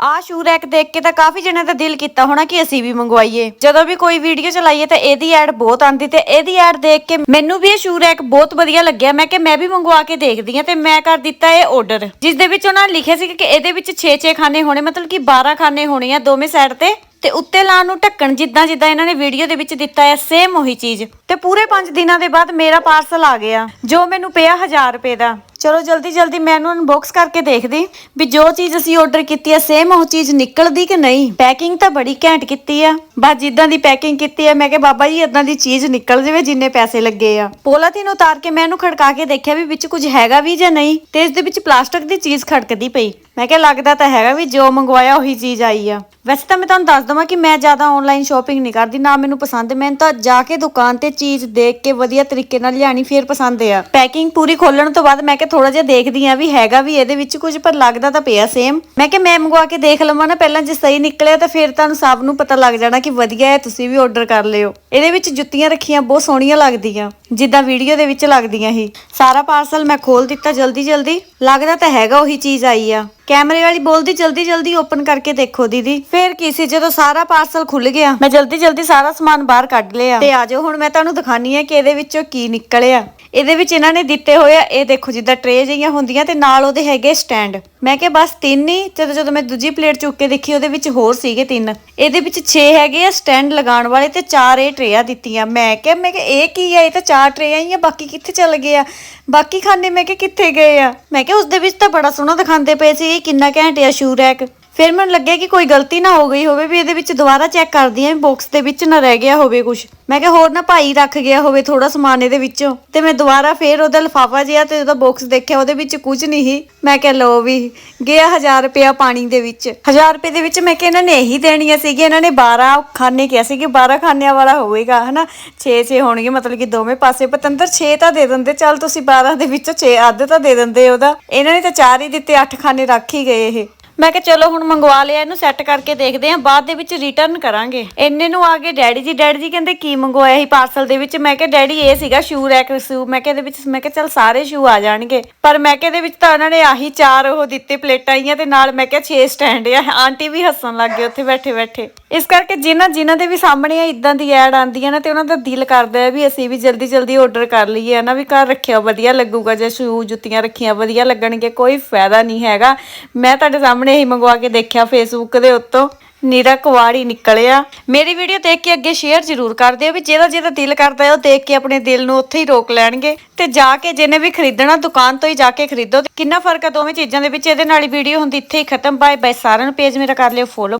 ਆ shoe rack ਦੇਖ ਕੇ ਤਾਂ ਕਾਫੀ ਜਣਿਆਂ ਦਾ ਦਿਲ ਕੀਤਾ ਹੋਣਾ ਕਿ ਅਸੀਂ ਵੀ ਮੰਗਵਾਈਏ। ਜਦੋਂ ਵੀ ਕੋਈ ਵੀਡੀਓ ਚਲਾਈਏ ਤਾਂ ਇਹਦੀ ਐਡ ਬਹੁਤ ਆਂਦੀ ਤੇ ਇਹਦੀ ਐਡ ਦੇਖ ਕੇ ਮੈਨੂੰ ਵੀ ਇਹ ਸ਼ੂ ਰੈਕ ਬਹੁਤ ਵਧੀਆ ਲੱਗਿਆ। ਮੈਂ ਕਿ ਮੈਂ ਵੀ ਮੰਗਵਾ ਕੇ ਦੇਖਦੀ ਆ ਤੇ ਮੈਂ ਕਰ ਦਿੱਤਾ ਇਹ ਆਰਡਰ ਜਿਸ ਦੇ ਵਿੱਚ ਉਹਨਾਂ ਨੇ ਲਿਖਿਆ ਸੀ ਕਿ ਇਹਦੇ ਵਿੱਚ 6-6 ਖਾਨੇ ਹੋਣੇ, ਮਤਲਬ ਕਿ 12 ਖਾਨੇ ਹੋਣੇ ਆ ਦੋਵੇਂ ਸਾਈਡ ਤੇ ਤੇ ਉੱਤੇ ਲਾਉਣ ਨੂੰ ਢੱਕਣ ਜਿੱਦਾਂ ਜਿੱਦਾਂ ਇਹਨਾਂ ਨੇ ਵੀਡੀਓ ਦੇ ਵਿੱਚ ਦਿੱਤਾ ਹੈ ਸੇਮ ਉਹੀ ਚੀਜ਼। ਤੇ ਪੂਰੇ 5 ਦਿਨਾਂ ਦੇ ਬਾਅਦ ਮੇਰਾ ਪਾਰਸਲ ਆ ਗਿਆ, ਜੋ ਮੈਨੂੰ ਪਿਆ 1000 ਰੁਪਏ ਦਾ। ਚਲੋ ਜਲਦੀ ਜਲਦੀ ਮੈਂ ਇਹਨੂੰ ਅਨਬਾਕਸ ਕਰਕੇ ਦੇਖਦੀ ਵੀ ਜੋ ਚੀਜ਼ ਅਸੀਂ ਆਰਡਰ ਕੀਤੀ ਹੈ ਸੇਮ ਉਹ ਚੀਜ਼ ਨਿਕਲਦੀ ਕਿ ਨਹੀਂ? ਪੈਕਿੰਗ ਤਾਂ ਬੜੀ ਘੈਂਟ ਕੀਤੀ ਆ। ਬਸ ਜਿੱਦਾਂ ਦੀ ਪੈਕਿੰਗ ਕੀਤੀ ਹੈ ਮੈਂ ਕਿਹਾ, ਬਾਬਾ ਜੀ ਇਦਾਂ ਦੀ ਚੀਜ਼ ਨਿਕਲ ਜਾਵੇ ਜਿੰਨੇ ਪੈਸੇ ਲੱਗੇ ਆ। ਪੋਲਾਥੀਨ ਉਤਾਰ ਕੇ ਮੈਂ ਇਹਨੂੰ ਖੜਕਾ ਕੇ ਦੇਖਿਆ ਵੀ ਵਿੱਚ ਕੁਝ ਹੈਗਾ ਵੀ ਜਾਂ ਨਹੀਂ ਤੇ ਇਸ ਦੇ ਵਿੱਚ ਪਲਾਸਟਿਕ ਦੀ ਚੀਜ਼ ਖੜਕਦੀ ਪਈ। ਮੈਂ ਕਿਹਾ, ਲੱਗਦਾ ਤਾਂ ਹੈਗਾ ਵੀ ਜੋ ਮੰਗਵਾਇਆ ਉਹੀ ਚੀਜ਼ ਆਈ ਆ। ਵੈਸੇ ਤਾਂ ਮੈਂ ਤੁਹਾਨੂੰ ਦੱਸ ਦਵਾਂ ਕਿ ਮੈਂ ਜ਼ਿਆਦਾ ਆਨਲਾਈਨ ਸ਼ਾਪਿੰਗ ਨਹੀਂ ਕਰਦੀ, ਨਾ ਮੈਨੂੰ ਪਸੰਦ। ਮੈਨੂੰ ਤਾਂ ਜਾ ਕੇ ਦੁਕਾਨ ਤੇ ਚੀਜ਼ ਦੇਖ ਕੇ ਵਧੀਆ ਤਰੀਕੇ ਨਾਲ ਲਿਆਣੀ ਫੇਰ ਪਸੰਦ ਆ। ਪੈਕਿੰਗ ਪੂਰੀ ਖੋਲਣ ਤੋਂ ਬਾਅਦ ਮੈਂ ਕਿਹਾ ਥੋੜਾ ਜਿਹਾ ਦੇਖਦੀ ਆ ਵੀ ਹੈਗਾ ਵੀ ਇਹਦੇ ਵਿੱਚ ਕੁਝ, ਪਰ ਲੱਗਦਾ ਤਾਂ ਪਿਆ ਸੇਮ ਮੈਂ ਕਿਹਾ ਮੈਂ ਮੰਗਵਾ ਕੇ ਦੇਖ ਲਵਾਂ ਨਾ, ਪਹਿਲਾਂ ਜੇ ਸਹੀ ਨਿਕਲਿਆ ਤਾਂ ਫਿਰ ਤੁਹਾਨੂੰ ਸਭ ਨੂੰ ਪਤਾ ਲੱਗ ਜਾਣਾ ਕਿ ਵਧੀਆ ਹੈ, ਤੁਸੀਂ ਵੀ ਆਰਡਰ ਕਰ ਲਿਓ। ਇਹਦੇ ਵਿੱਚ ਜੁੱਤੀਆਂ ਰੱਖੀਆਂ, ਬਹੁਤ ਸੋਹਣੀਆਂ ਲੱਗਦੀਆਂ। ਜਿੱਦਾਂ ਵੀਡੀਓ ਦੇ ਵਿੱਚ ਲੱਗਦੀਆਂ ਸੀ। ਸਾਰਾ ਪਾਰਸਲ ਮੈਂ ਖੋਲ ਦਿੱਤਾ ਜਲਦੀ ਜਲਦੀ। ਲੱਗਦਾ ਤਾਂ ਹੈਗਾ ਉਹੀ ਚੀਜ਼ ਆਈ ਆ। ਕੈਮਰੇ ਵਾਲੀ ਬੋਲਦੀ ਜਲਦੀ ਜਲਦੀ ਓਪਨ ਕਰਕੇ ਦੇਖੋ ਦੀਦੀ। ਫੇਰ ਕੀ ਸੀ, ਜਦੋਂ ਸਾਰਾ ਪਾਰਸਲ ਖੁੱਲ ਗਿਆ, ਮੈਂ ਜਲਦੀ ਜਲਦੀ ਸਾਰਾ ਸਮਾਨ ਬਾਹਰ ਕੱਢ ਲਿਆ। ਤੇ ਆਜੋ ਹੁਣ ਮੈਂ ਤੁਹਾਨੂੰ ਦਿਖਾਨੀ ਆ ਕਿ ਇਹਦੇ ਵਿੱਚੋਂ ਕੀ ਨਿਕਲਿਆ। ਇਹਦੇ ਵਿੱਚ ਇਹਨਾਂ ਨੇ ਦਿੱਤੇ ਹੋਏ ਆ, ਇਹ ਦੇਖੋ ਜਿੱਦਾਂ ਟਰੇ ਜਿਹੀਆਂ ਹੁੰਦੀਆਂ ਤੇ ਨਾਲ ਉਹਦੇ ਹੈਗੇ ਸਟੈਂਡ ਮੈਂ ਕਿਹਾ ਬਸ ਤਿੰਨ ਹੀ, ਜਦੋਂ ਜਦੋਂ ਮੈਂ ਦੂਜੀ ਪਲੇਟ ਚੁੱਕ ਕੇ ਦੇਖੀ, ਉਹਦੇ ਵਿੱਚ ਹੋਰ ਸੀਗੇ ਤਿੰਨ। ਇਹਦੇ ਵਿੱਚ 6 ਹੈਗੇ ਆ ਸਟੈਂਡ ਲਗਾਉਣ ਵਾਲੇ ਤੇ ਚਾਰ ਇਹ ਟਰੇਆਂ ਦਿੱਤੀਆਂ। ਮੈਂ ਕਿਹਾ ਮੈਂ ਕਿਹਾ, ਇਹ ਕੀ ਆ? ਇਹ ਤਾਂ ਚਾਰ ਟਰੇਆਂ ਹੀ ਆ ਬਾਕੀ ਕਿੱਥੇ ਚਲ ਗਏ ਆ? ਬਾਕੀ ਖਾਨੇ ਮੈਂ ਕਿਹਾ, ਕਿੱਥੇ ਗਏ ਆ? ਮੈਂ ਕਿਹਾ ਉਸ ਦੇ ਵਿੱਚ ਤਾਂ ਬੜਾ ਸੋਹਣਾ ਦਿਖਾਉਂਦੇ ਪਏ ਸੀ ਕਿੰਨਾ ਘੈਂਟ ਆ ਸ਼ੂ ਰੈਕ ਫਿਰ ਮੈਨੂੰ ਲੱਗਿਆ ਕਿ ਕੋਈ ਗਲਤੀ ਨਾ ਹੋ ਗਈ ਹੋਵੇ ਵੀ ਇਹਦੇ ਵਿੱਚ ਦੁਬਾਰਾ ਚੈੱਕ ਕਰਦੀ ਆਂ ਬਾਕਸ ਦੇ ਵਿੱਚ ਨਾ ਰਹਿ ਗਿਆ ਹੋਵੇ ਕੁਝ ਮੈਂ ਕਿਹਾ ਹੋਰ ਨਾ ਭਾਈ ਰੱਖ ਗਿਆ ਹੋਵੇ ਥੋੜਾ ਸਮਾਨ ਇਹਦੇ ਵਿੱਚੋਂ। ਤੇ ਮੈਂ ਦੁਬਾਰਾ ਫੇਰ ਉਹਦਾ ਲਿਫਾਫਾ ਜਿਹਾ ਤੇ ਉਹਦਾ ਬਾਕਸ ਦੇਖਿਆ, ਉਹਦੇ ਵਿੱਚ ਕੁਝ ਨਹੀਂ ਸੀ। ਮੈਂ ਕਿਹਾ ਲੋ ਵੀ, ਗਿਆ 1000 ਰੁਪਇਆ ਪਾਣੀ ਦੇ ਵਿੱਚ। 1000 ਰੁਪਏ ਦੇ ਵਿੱਚ ਮੈਂ ਕਿਹਾ ਇਹਨਾਂ ਨੇ ਇਹੀ ਦੇਣੀਆਂ ਸੀਗੀਆਂ, ਇਹਨਾਂ ਨੇ 12 ਖਾਨੇ ਕਿਹਾ ਸੀ ਕਿ 12 ਖਾਨਿਆਂ ਵਾਲਾ ਹੋਵੇਗਾ, ਹਨਾ? 6 6 ਹੋਣਗੇ, ਮਤਲਬ ਕਿ ਦੋਵੇਂ ਪਾਸੇ। ਪਤੰਦਰ 6 ਤਾਂ ਦੇ ਦਿੰਦੇ, ਚੱਲ ਤੁਸੀਂ 12 ਦੇ ਵਿੱਚੋਂ 6 ਅੱਧ ਤਾਂ ਦੇ ਦਿੰਦੇ ਉਹਦਾ। ਇਹਨਾਂ ਨੇ ਤਾਂ 4 ਹੀ ਦਿੱਤੇ 8 ਖਾਨੇ ਰੱਖ ਹੀ ਗਏ ਇਹ। ਮੈਂ ਕਿਹਾ ਚਲੋ ਹੁਣ ਮੰਗਵਾ ਲਿਆ, ਇਹਨੂੰ ਸੈੱਟ ਕਰਕੇ ਦੇਖਦੇ ਆਂ ਬਾਅਦ ਦੇ ਵਿੱਚ ਰਿਟਰਨ ਕਰਾਂਗੇ। ਇੰਨੇ ਨੂੰ ਆ ਗਏ ਡੈਡੀ ਜੀ ਡੈਡੀ ਜੀ ਕਹਿੰਦੇ ਕੀ ਮੰਗਵਾਇਆ ਸੀ ਪਾਰਸਲ ਦੇ ਵਿੱਚ? ਮੈਂ ਕਿਹਾ ਡੈਡੀ ਇਹ ਸੀਗਾ ਸ਼ੂ ਰੈਕ ਸ਼ੂ ਮੈਂ ਕਿਹਾ ਇਹਦੇ ਵਿੱਚ, ਮੈਂ ਕਿਹਾ ਚਲ ਸਾਰੇ ਸ਼ੂ ਆ ਜਾਣਗੇ। ਪਰ ਮੈਂ ਕਿਹਾ ਇਹਦੇ ਵਿੱਚ ਤਾਂ ਉਹਨਾਂ ਨੇ ਆਹੀ ਚਾਰ ਉਹ ਦਿੱਤੇ ਪਲੇਟਾਂ ਆਈਆਂ ਤੇ ਨਾਲ ਮੈਂ ਕਿਹਾ 6 ਸਟੈਂਡ ਆ। ਆਂਟੀ ਵੀ ਹੱਸਣ ਲੱਗ ਗਏ ਉੱਥੇ ਬੈਠੇ ਬੈਠੇ। ਇਸ ਕਰਕੇ ਜਿਨ੍ਹਾਂ ਜਿਨ੍ਹਾਂ ਦੇ ਵੀ ਸਾਹਮਣੇ ਇਦਾਂ ਦੀ ਐਡ ਆਉਂਦੀਆਂ ਨਾ ਤੇ ਉਹਨਾਂ ਦਾ ਦਿਲ ਕਰਦਾ ਹੈ ਵੀ ਅਸੀਂ ਵੀ ਜਲਦੀ ਜਲਦੀ ਆਰਡਰ ਕਰ ਲਈਏ। ਹਨਾ ਵੀ ਘਰ ਰੱਖਿਆ ਵਧੀਆ ਲੱਗੂਗਾ ਜੇ ਸ਼ੂ ਜੁੱਤੀਆਂ ਰੱਖੀਆਂ ਵਧੀਆ ਲੱਗਣਗੇ ਕੋਈ ਫਾਇਦਾ ਨਹੀਂ ਹੈਗਾ। ਮੈਂ ਤੁਹਾਡੇ ਸਾਹਮਣੇ ਹੀ ਮੰਗਵਾ ਕੇ ਦੇਖਿਆ ਫੇਸਬੁੱਕ ਦੇ ਉੱਤੋਂ। ਨੀਰਾ ਕੁਵਾੜੀ ਨਿਕਲਿਆ। ਮੇਰੀ ਵੀਡੀਓ ਦੇਖ ਕੇ ਅੱਗੇ ਸ਼ੇਅਰ ਜ਼ਰੂਰ ਕਰ ਦਿਓ ਵੀ ਜਿਹਦਾ ਜਿਹਦਾ ਦਿਲ ਕਰਦਾ ਹੈ ਉਹ ਦੇਖ ਕੇ ਆਪਣੇ ਦਿਲ ਨੂੰ ਉੱਥੇ ਹੀ ਰੋਕ ਲੈਣਗੇ। ਤੇ ਜਾ ਕੇ ਜਿਹਨੇ ਵੀ ਖਰੀਦਣਾ, ਦੁਕਾਨ ਤੋਂ ਹੀ ਜਾ ਕੇ ਖਰੀਦੋ। ਕਿੰਨਾ ਫ਼ਰਕ ਹੈ ਦੋਵੇਂ ਚੀਜ਼ਾਂ ਦੇ ਵਿੱਚ, ਇਹਦੇ ਨਾਲ ਹੀ ਵੀਡੀਓ ਹੁੰਦੀ, ਇੱਥੇ ਹੀ ਖਤਮ। ਬਾਏ ਬਾਏ ਸਾਰਿਆਂ ਨੂੰ ਪੇਜ ਮੇਰਾ ਕਰ ਲਿਓ ਫੋਲੋ